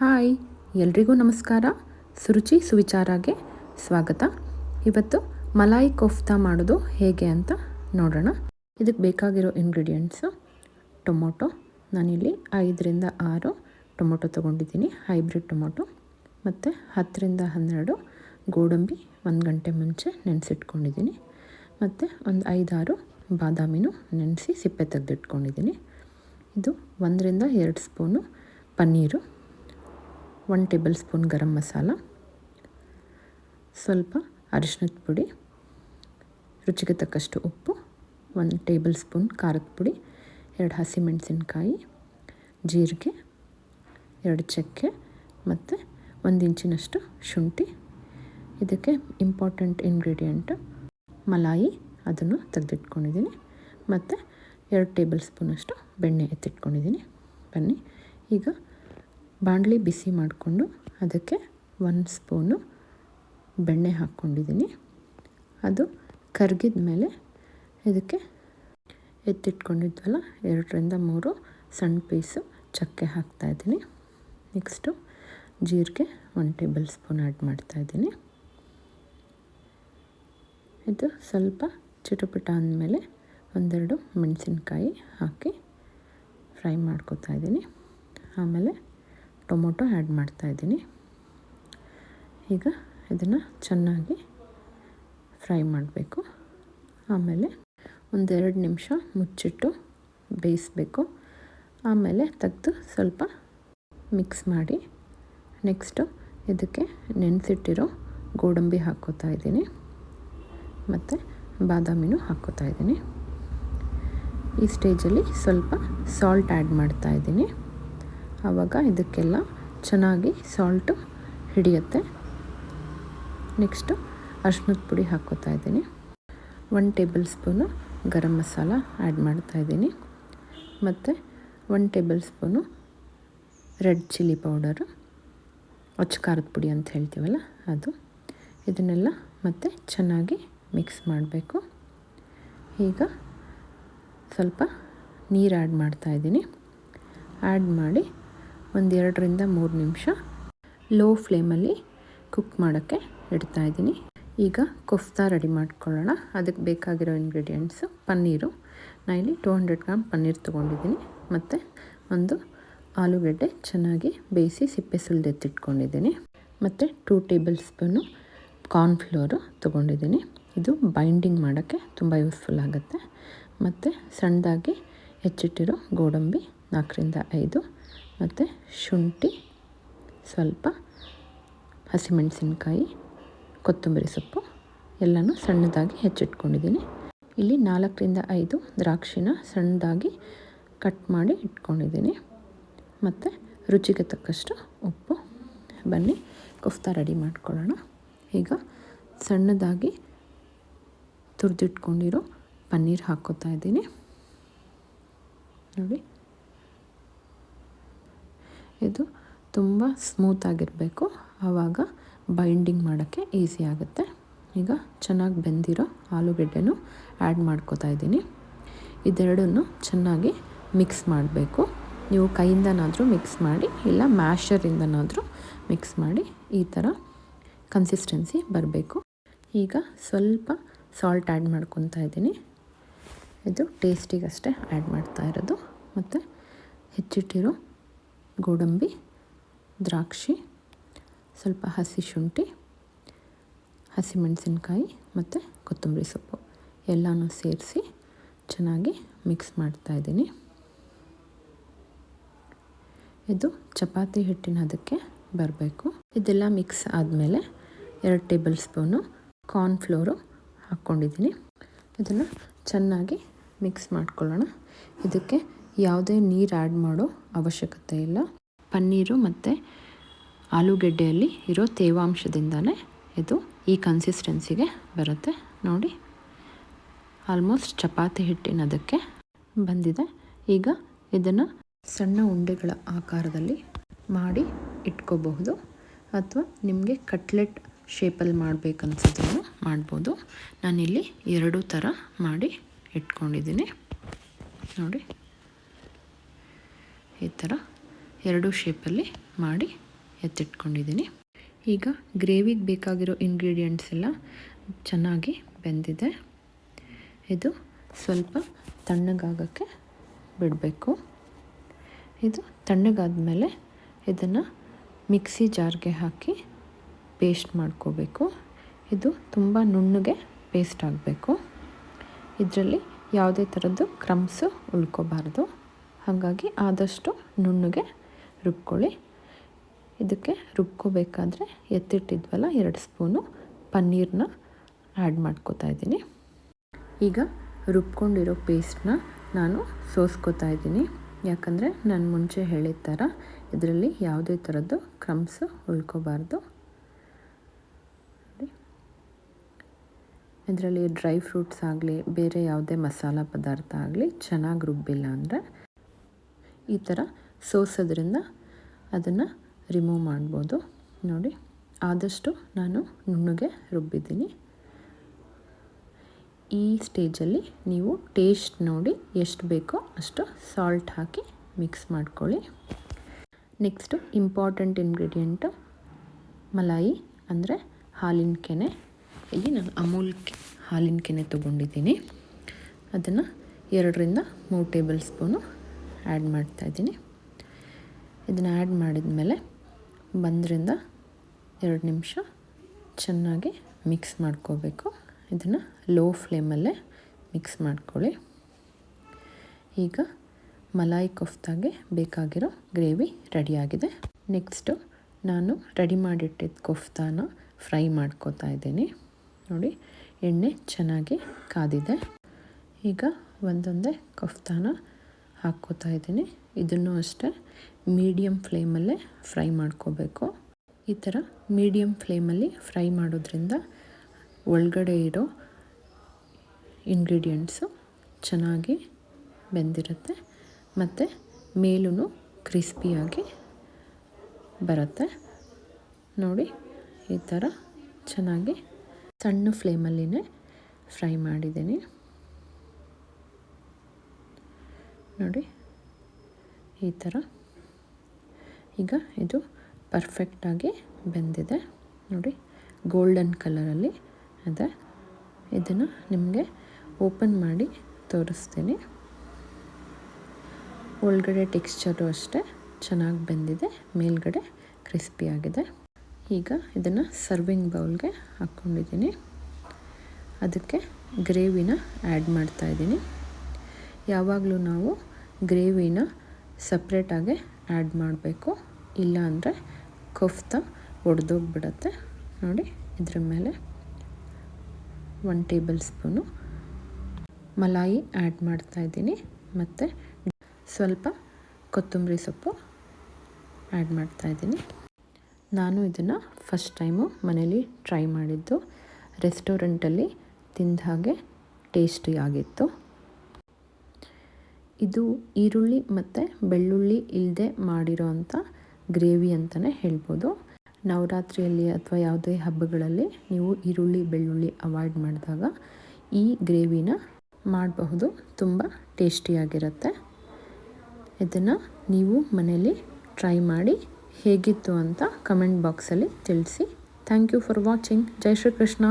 Hi, ಎಲ್ರಿಗೂ ನಮಸ್ಕಾರ. ಸುರುಚಿ ಸುವಿಚಾರಾಗೆ ಸ್ವಾಗತ. ಇವತ್ತು ಮಲಾಯಿ ಕೋಫ್ತಾ ಮಾಡೋದು ಹೇಗೆ ಅಂತ ನೋಡೋಣ. ಇದಕ್ಕೆ ಬೇಕಾಗಿರೋ ಇಂಗ್ರೀಡಿಯೆಂಟ್ಸು ಟೊಮೊಟೊ. ನಾನಿಲ್ಲಿ ಐದರಿಂದ ಆರು ಟೊಮೊಟೊ ತೊಗೊಂಡಿದ್ದೀನಿ. ಹೈಬ್ರಿಡ್ ಟೊಮೊಟೊ ಮತ್ತು ಹತ್ತರಿಂದ ಹನ್ನೆರಡು ಗೋಡಂಬಿ ಒಂದು ಗಂಟೆ ಮುಂಚೆ ನೆನೆಸಿಟ್ಕೊಂಡಿದ್ದೀನಿ. ಮತ್ತು ಒಂದು ಐದಾರು ಬಾದಾಮಿನೂ ನೆನೆಸಿ ಸಿಪ್ಪೆ ತೆಗೆದಿಟ್ಕೊಂಡಿದ್ದೀನಿ. ಇದು ಒಂದರಿಂದ ಎರಡು spoon paneer. One tablespoon garam masala, ಸ್ವಲ್ಪ ಅರಿಶಿನದ ಪುಡಿ, ರುಚಿಗೆ ತಕ್ಕಷ್ಟು ಉಪ್ಪು ಒಂದು ಟೇಬಲ್ ಸ್ಪೂನ್ ಖಾರದ ಪುಡಿ, ಎರಡು ಹಸಿಮೆಣಸಿನ್ಕಾಯಿ, ಜೀರಿಗೆ, ಎರಡು ಚಕ್ಕೆ ಮತ್ತು ಒಂದು ಇಂಚಿನಷ್ಟು ಶುಂಠಿ. ಇದಕ್ಕೆ ಇಂಪಾರ್ಟೆಂಟ್ ಇಂಗ್ರೀಡಿಯೆಂಟು ಮಲಾಯಿ, ಅದನ್ನು ತೆಗೆದಿಟ್ಕೊಂಡಿದ್ದೀನಿ. ಮತ್ತು ಎರಡು ಟೇಬಲ್ ಸ್ಪೂನಷ್ಟು ಬೆಣ್ಣೆ ಎತ್ತಿಟ್ಕೊಂಡಿದ್ದೀನಿ. ಬನ್ನಿ, ಈಗ ಬಾಣಲಿ ಬಿಸಿ ಮಾಡಿಕೊಂಡು ಅದಕ್ಕೆ ಒಂದು ಸ್ಪೂನು ಬೆಣ್ಣೆ ಹಾಕ್ಕೊಂಡಿದ್ದೀನಿ. ಅದು ಕರಗಿದ ಮೇಲೆ ಇದಕ್ಕೆ ಎತ್ತಿಟ್ಕೊಂಡಿದ್ವಲ್ಲ, ಎರಡರಿಂದ ಮೂರು ಸಣ್ಣ ಪೀಸು ಚಕ್ಕೆ ಹಾಕ್ತಾಯಿದ್ದೀನಿ ನೆಕ್ಸ್ಟು ಜೀರಿಗೆ ಒನ್ ಟೇಬಲ್ ಸ್ಪೂನ್ ಆ್ಯಡ್ ಮಾಡ್ತಾಯಿದ್ದೀನಿ ಇದು ಸ್ವಲ್ಪ ಚಿಟುಪಿಟ ಅಂದಮೇಲೆ ಒಂದೆರಡು ಮೆಣಸಿನ್ಕಾಯಿ ಹಾಕಿ ಫ್ರೈ ಮಾಡ್ಕೊತಾ ಇದ್ದೀನಿ. ಆಮೇಲೆ ಟೊಮೊಟೊ ಆ್ಯಡ್ ಮಾಡ್ತಾಯಿದ್ದೀನಿ ಈಗ ಇದನ್ನು ಚೆನ್ನಾಗಿ ಫ್ರೈ ಮಾಡಬೇಕು. ಆಮೇಲೆ ಒಂದೆರಡು ನಿಮಿಷ ಮುಚ್ಚಿಟ್ಟು ಬೇಯಿಸಬೇಕು. ಆಮೇಲೆ ತೆಗೆದು ಸ್ವಲ್ಪ ಮಿಕ್ಸ್ ಮಾಡಿ ನೆಕ್ಸ್ಟು ಇದಕ್ಕೆ ನೆನೆಸಿಟ್ಟಿರೋ ಗೋಡಂಬಿ ಹಾಕೋತಾ ಇದ್ದೀನಿ. ಮತ್ತು ಬಾದಾಮಿನೂ ಹಾಕ್ಕೋತಾ ಇದ್ದೀನಿ. ಈ ಸ್ಟೇಜಲ್ಲಿ ಸ್ವಲ್ಪ ಸಾಲ್ಟ್ ಆ್ಯಡ್ ಮಾಡ್ತಾ ಇದ್ದೀನಿ. ಆವಾಗ ಇದಕ್ಕೆಲ್ಲ ಚೆನ್ನಾಗಿ ಸಾಲ್ಟು ಹಿಡಿಯುತ್ತೆ. ನೆಕ್ಸ್ಟು ಅರ್ಶಿನದ ಪುಡಿ ಹಾಕ್ಕೋತಾ ಇದ್ದೀನಿ. One tablespoon garam masala add ಮಾಡ್ತಾಯಿದ್ದೀನಿ ಮತ್ತು one tablespoon red chilli powder ಅಚ್ಚ ಖಾರದ ಪುಡಿ ಅಂತ ಹೇಳ್ತೀವಲ್ಲ ಅದು. ಇದನ್ನೆಲ್ಲ ಮತ್ತೆ ಚೆನ್ನಾಗಿ ಮಿಕ್ಸ್ ಮಾಡಬೇಕು. ಈಗ ಸ್ವಲ್ಪ ನೀರು ಆ್ಯಡ್ ಮಾಡ್ತಾಯಿದ್ದೀನಿ ಆ್ಯಡ್ ಮಾಡಿ ಒಂದೆರಡರಿಂದ ಮೂರು ನಿಮಿಷ ಲೋ ಫ್ಲೇಮಲ್ಲಿ ಕುಕ್ ಮಾಡೋಕ್ಕೆ ಇಡ್ತಾಯಿದ್ದೀನಿ ಈಗ ಕೊಫ್ತಾ ರೆಡಿ ಮಾಡ್ಕೊಳ್ಳೋಣ. ಅದಕ್ಕೆ ಬೇಕಾಗಿರೋ ಇಂಗ್ರೀಡಿಯೆಂಟ್ಸು ಪನ್ನೀರು. ನಾನು ಇಲ್ಲಿ ಟೂ ಹಂಡ್ರೆಡ್ ಗ್ರಾಮ್ ಪನ್ನೀರ್ ತೊಗೊಂಡಿದ್ದೀನಿ. ಮತ್ತು ಒಂದು ಆಲೂಗಡ್ಡೆ ಚೆನ್ನಾಗಿ ಬೇಯಿಸಿ ಸಿಪ್ಪೆ ಸುಲಿದೆತ್ತಿಟ್ಕೊಂಡಿದ್ದೀನಿ ಮತ್ತು ಟೂ ಟೇಬಲ್ ಸ್ಪೂನು ಕಾರ್ನ್ಫ್ಲೋರು ತೊಗೊಂಡಿದ್ದೀನಿ. ಇದು ಬೈಂಡಿಂಗ್ ಮಾಡೋಕ್ಕೆ ತುಂಬ ಯೂಸ್ಫುಲ್ ಆಗುತ್ತೆ. ಮತ್ತು ಸಣ್ಣದಾಗಿ ಹೆಚ್ಚಿಟ್ಟಿರೋ ಗೋಡಂಬಿ ನಾಲ್ಕರಿಂದ ಐದು. ಮತ್ತು ಶುಂಠಿ, ಸ್ವಲ್ಪ ಹಸಿಮೆಣಸಿನ್ಕಾಯಿ, ಕೊತ್ತಂಬರಿ ಸೊಪ್ಪು, ಎಲ್ಲನೂ ಸಣ್ಣದಾಗಿ ಹೆಚ್ಚಿಟ್ಕೊಂಡಿದ್ದೀನಿ. ಇಲ್ಲಿ ನಾಲ್ಕರಿಂದ ಐದು ದ್ರಾಕ್ಷಿನ ಸಣ್ಣದಾಗಿ ಕಟ್ ಮಾಡಿ ಇಟ್ಕೊಂಡಿದ್ದೀನಿ. ಮತ್ತು ರುಚಿಗೆ ತಕ್ಕಷ್ಟು ಉಪ್ಪು. ಬನ್ನಿ, ಕುಫ್ತಾ ರೆಡಿ ಮಾಡ್ಕೊಳ್ಳೋಣ. ಈಗ ಸಣ್ಣದಾಗಿ ತುರಿದಿಟ್ಕೊಂಡಿರೋ ಪನ್ನೀರ್ ಹಾಕ್ಕೋತಾ ಇದ್ದೀನಿ. ನೋಡಿ. ಇದು ತುಂಬ ಸ್ಮೂತಾಗಿರಬೇಕು ಆವಾಗ ಬೈಂಡಿಂಗ್ ಮಾಡೋಕ್ಕೆ ಈಸಿ ಆಗುತ್ತೆ. ಈಗ ಚೆನ್ನಾಗಿ ಬೆಂದಿರೋ ಆಲೂಗೆಡ್ಡೆನೂ ಆ್ಯಡ್ ಮಾಡ್ಕೋತಾ ಇದ್ದೀನಿ. ಇದೆರಡನ್ನು ಚೆನ್ನಾಗಿ ಮಿಕ್ಸ್ ಮಾಡಬೇಕು. ನೀವು ಕೈಯಿಂದನಾದರೂ ಮಿಕ್ಸ್ ಮಾಡಿ, ಇಲ್ಲ ಮ್ಯಾಷರಿಂದನಾದರೂ ಮಿಕ್ಸ್ ಮಾಡಿ ಈ ಥರ ಕನ್ಸಿಸ್ಟೆನ್ಸಿ ಬರಬೇಕು. ಈಗ ಸ್ವಲ್ಪ ಸಾಲ್ಟ್ ಆ್ಯಡ್ ಮಾಡ್ಕೊತಾ ಇದ್ದೀನಿ. ಇದು ಟೇಸ್ಟಿಗಷ್ಟೇ ಆ್ಯಡ್ ಮಾಡ್ತಾ ಇರೋದು. ಮತ್ತು ಹೆಚ್ಚಿಟ್ಟಿರೋ ಗೋಡಂಬಿ, ದ್ರಾಕ್ಷಿ, ಸ್ವಲ್ಪ ಹಸಿ ಶುಂಠಿ ಹಸಿಮೆಣಸಿನ್ಕಾಯಿ ಮತ್ತು ಕೊತ್ತಂಬರಿ ಸೊಪ್ಪು. ಎಲ್ಲನೂ ಸೇರಿಸಿ ಚೆನ್ನಾಗಿ ಮಿಕ್ಸ್ ಮಾಡ್ತಾಯಿದ್ದೀನಿ ಇದು ಚಪಾತಿ ಹಿಟ್ಟಿನ ಅದಕ್ಕೆ ಬರಬೇಕು. ಇದೆಲ್ಲ ಮಿಕ್ಸ್ ಆದಮೇಲೆ ಎರಡು ಟೇಬಲ್ ಸ್ಪೂನು ಕಾರ್ನ್ಫ್ಲೋರು ಹಾಕ್ಕೊಂಡಿದ್ದೀನಿ. ಇದನ್ನು ಚೆನ್ನಾಗಿ ಮಿಕ್ಸ್ ಮಾಡ್ಕೊಳ್ಳೋಣ. ಇದಕ್ಕೆ ಯಾವುದೇ ನೀರು ಆ್ಯಡ್ ಮಾಡೋ ಅವಶ್ಯಕತೆ ಇಲ್ಲ. ಪನ್ನೀರು ಮತ್ತು ಆಲೂಗೆಡ್ಡೆಯಲ್ಲಿ ಇರೋ ತೇವಾಂಶದಿಂದನೇ ಇದು ಈ ಕನ್ಸಿಸ್ಟೆನ್ಸಿಗೆ ಬರುತ್ತೆ. ನೋಡಿ ಆಲ್ಮೋಸ್ಟ್ ಚಪಾತಿ ಹಿಟ್ಟಿನದಕ್ಕೆ ಬಂದಿದೆ. ಈಗ ಇದನ್ನು ಸಣ್ಣ ಉಂಡೆಗಳ ಆಕಾರದಲ್ಲಿ ಮಾಡಿ ಇಟ್ಕೋಬಹುದು. ಅಥವಾ ನಿಮಗೆ ಕಟ್ಲೆಟ್ ಶೇಪಲ್ಲಿ ಮಾಡಬೇಕನ್ಸಿದ್ರು ಮಾಡ್ಬೋದು. ನಾನಿಲ್ಲಿ ಎರಡೂ ಥರ ಮಾಡಿ ಇಟ್ಕೊಂಡಿದ್ದೀನಿ. ನೋಡಿ. ಈ ಥರ ಎರಡೂ ಶೇಪಲ್ಲಿ ಮಾಡಿ ಎತ್ತಿಟ್ಕೊಂಡಿದ್ದೀನಿ. ಈಗ ಗ್ರೇವಿಗೆ ಬೇಕಾಗಿರೋ ಇಂಗ್ರೀಡಿಯೆಂಟ್ಸ್ ಎಲ್ಲ ಚೆನ್ನಾಗಿ ಬೆಂದಿದೆ. ಇದು ಸ್ವಲ್ಪ ತಣ್ಣಗಾಗೋಕ್ಕೆ ಬಿಡಬೇಕು. ಇದು ತಣ್ಣಗಾದ ಇದನ್ನು ಮಿಕ್ಸಿ ಜಾರ್ಗೆ ಹಾಕಿ ಪೇಸ್ಟ್ ಮಾಡ್ಕೋಬೇಕು. ಇದು ತುಂಬ ನುಣ್ಣಗೆ ಪೇಸ್ಟ್ ಆಗಬೇಕು. ಇದರಲ್ಲಿ ಯಾವುದೇ ಥರದ್ದು ಕ್ರಮ್ಸು ಉಳ್ಕೋಬಾರ್ದು. ಹಾಗಾಗಿ ಆದಷ್ಟು ನುಣ್ಣಗೆ ರುಬ್ಕೊಳ್ಳಿ. ಇದಕ್ಕೆ ರುಬ್ಕೋಬೇಕಾದ್ರೆ ಎತ್ತಿಟ್ಟಿದ್ವಲ್ಲ, ಎರಡು ಸ್ಪೂನು ಪನ್ನೀರನ್ನ ಆ್ಯಡ್ ಮಾಡ್ಕೋತಾ ಇದ್ದೀನಿ. ಈಗ ರುಬ್ಕೊಂಡಿರೋ ಪೇಸ್ಟನ್ನ ನಾನು ಸೋಸ್ಕೋತಾ ಇದ್ದೀನಿ. ಯಾಕಂದರೆ ನಾನು ಮುಂಚೆ ಹೇಳಿದ ಥರ ಇದರಲ್ಲಿ ಯಾವುದೇ ಥರದ್ದು ಕ್ರಮ್ಸ್ ಉಳ್ಕೋಬಾರ್ದು. ಇದರಲ್ಲಿ ಡ್ರೈ ಫ್ರೂಟ್ಸ್ ಆಗಲಿ, ಬೇರೆ ಯಾವುದೇ ಮಸಾಲ ಪದಾರ್ಥ ಆಗಲಿ ಚೆನ್ನಾಗಿ ರುಬ್ಬಿಲ್ಲ ಅಂದರೆ ಈ ಥರ ಸೋಸೋದ್ರಿಂದ ಅದನ್ನು ರಿಮೂವ್ ಮಾಡ್ಬೋದು. ನೋಡಿ, ಆದಷ್ಟು ನಾನು ನುಣ್ಣಗೆ ರುಬ್ಬಿದ್ದೀನಿ. ಈ ಸ್ಟೇಜಲ್ಲಿ ನೀವು ಟೇಸ್ಟ್ ನೋಡಿ ಎಷ್ಟು ಬೇಕೋ ಅಷ್ಟು ಸಾಲ್ಟ್ ಹಾಕಿ ಮಿಕ್ಸ್ ಮಾಡ್ಕೊಳ್ಳಿ. ನೆಕ್ಸ್ಟು ಇಂಪಾರ್ಟೆಂಟ್ ಇಂಗ್ರೀಡಿಯೆಂಟು ಮಲಾಯಿ, ಅಂದರೆ ಹಾಲಿನ ಕೆನೆ. ಇಲ್ಲಿ ನಾನು ಅಮೂಲ್ ಹಾಲಿನ ಕೆನೆ ತೊಗೊಂಡಿದ್ದೀನಿ. ಅದನ್ನು ಎರಡರಿಂದ ಮೂರು ಟೇಬಲ್ ಸ್ಪೂನು ಆ್ಯಡ್ ಮಾಡ್ತಾಯಿದ್ದೀನಿ ಇದನ್ನು ಆ್ಯಡ್ ಮಾಡಿದ ಮೇಲೆ ಬಂದರಿಂದ ಎರಡು ನಿಮಿಷ ಚೆನ್ನಾಗಿ ಮಿಕ್ಸ್ ಮಾಡ್ಕೋಬೇಕು. ಇದನ್ನು ಲೋ ಫ್ಲೇಮಲ್ಲೇ ಮಿಕ್ಸ್ ಮಾಡ್ಕೊಳ್ಳಿ. ಈಗ ಮಲಾಯಿ ಕೊಫ್ತಾಗೆ ಬೇಕಾಗಿರೋ ಗ್ರೇವಿ ರೆಡಿಯಾಗಿದೆ. ನೆಕ್ಸ್ಟು ನಾನು ರೆಡಿ ಮಾಡಿಟ್ಟಿದ್ದ ಕೊಫ್ತಾನ ಫ್ರೈ ಮಾಡ್ಕೋತಾ ಇದ್ದೀನಿ. ನೋಡಿ, ಎಣ್ಣೆ ಚೆನ್ನಾಗಿ ಕಾದಿದೆ. ಈಗ ಒಂದೊಂದೇ ಕಫ್ತಾನ ಹಾಕ್ಕೋತಾ ಇದ್ದೀನಿ ಇದನ್ನು ಅಷ್ಟೇ ಮೀಡಿಯಮ್ ಫ್ಲೇಮಲ್ಲೇ ಫ್ರೈ ಮಾಡ್ಕೋಬೇಕು. ಈ ಥರ ಮೀಡಿಯಮ್ ಫ್ಲೇಮಲ್ಲಿ ಫ್ರೈ ಮಾಡೋದ್ರಿಂದ ಒಳಗಡೆ ಇರೋ ಇಂಗ್ರೀಡಿಯೆಂಟ್ಸು ಚೆನ್ನಾಗಿ ಬೆಂದಿರುತ್ತೆ. ಮತ್ತು ಮೇಲೂ ಕ್ರಿಸ್ಪಿಯಾಗಿ ಬರುತ್ತೆ. ನೋಡಿ, ಈ ಥರ ಚೆನ್ನಾಗಿ ಸಣ್ಣ ಫ್ಲೇಮಲ್ಲಿನೇ ಫ್ರೈ ಮಾಡಿದ್ದೀನಿ. ನೋಡಿ, ಈ ಥರ ಈಗ ಇದು ಪರ್ಫೆಕ್ಟಾಗಿ ಬೆಂದಿದೆ. ನೋಡಿ ಗೋಲ್ಡನ್ ಕಲರಲ್ಲಿ ಇದೆ. ಇದನ್ನು ನಿಮಗೆ ಓಪನ್ ಮಾಡಿ ತೋರಿಸ್ತೀನಿ. ಒಳಗಡೆ ಟೆಕ್ಸ್ಚರು ಅಷ್ಟೇ ಚೆನ್ನಾಗಿ ಬೆಂದಿದೆ. ಮೇಲ್ಗಡೆ ಕ್ರಿಸ್ಪಿಯಾಗಿದೆ ಈಗ ಇದನ್ನು ಸರ್ವಿಂಗ್ ಬೌಲ್ಗೆ ಹಾಕ್ಕೊಂಡಿದ್ದೀನಿ ಅದಕ್ಕೆ ಗ್ರೇವಿನ ಆ್ಯಡ್ ಮಾಡ್ತಾಯಿದ್ದೀನಿ ಯಾವಾಗಲೂ ನಾವು ಗ್ರೇವಿನ ಸಪ್ರೇಟಾಗೆ ಆ್ಯಡ್ ಮಾಡಬೇಕು. ಇಲ್ಲ ಅಂದರೆ ಕೊಫ್ತ ಒಡೆದೋಗ್ಬಿಡತ್ತೆ. ನೋಡಿ, ಇದ್ರ ಮೇಲೆ one tablespoon malai add ಮಾಡ್ತಾಯಿದ್ದೀನಿ ಮತ್ತು ಸ್ವಲ್ಪ ಕೊತ್ತಂಬರಿ ಸೊಪ್ಪು ಆ್ಯಡ್ ಮಾಡ್ತಾಯಿದ್ದೀನಿ ನಾನು ಇದನ್ನು ಫಸ್ಟ್ ಟೈಮು ಮನೇಲಿ ಟ್ರೈ ಮಾಡಿದ್ದು. ರೆಸ್ಟೋರೆಂಟಲ್ಲಿ ತಿಂದ ಹಾಗೆ ಟೇಸ್ಟಿಯಾಗಿತ್ತು ಇದು ಈರುಳ್ಳಿ ಮತ್ತು ಬೆಳ್ಳುಳ್ಳಿ ಇಲ್ಲದೆ ಮಾಡಿರೋ ಅಂಥ ಗ್ರೇವಿ ಅಂತಲೇ ಹೇಳ್ಬೋದು. ನವರಾತ್ರಿಯಲ್ಲಿ ಅಥವಾ ಯಾವುದೇ ಹಬ್ಬಗಳಲ್ಲಿ ನೀವು ಈರುಳ್ಳಿ, ಬೆಳ್ಳುಳ್ಳಿ ಅವಾಯ್ಡ್ ಮಾಡಿದಾಗ ಈ ಗ್ರೇವಿನ ಮಾಡಬಹುದು. ತುಂಬ ಟೇಸ್ಟಿಯಾಗಿರುತ್ತೆ ಇದನ್ನು ನೀವು ಮನೆಯಲ್ಲಿ ಟ್ರೈ ಮಾಡಿ ಹೇಗಿತ್ತು ಅಂತ ಕಮೆಂಟ್ ಬಾಕ್ಸಲ್ಲಿ ತಿಳಿಸಿ. Thank you for watching. Jai Shri Krishna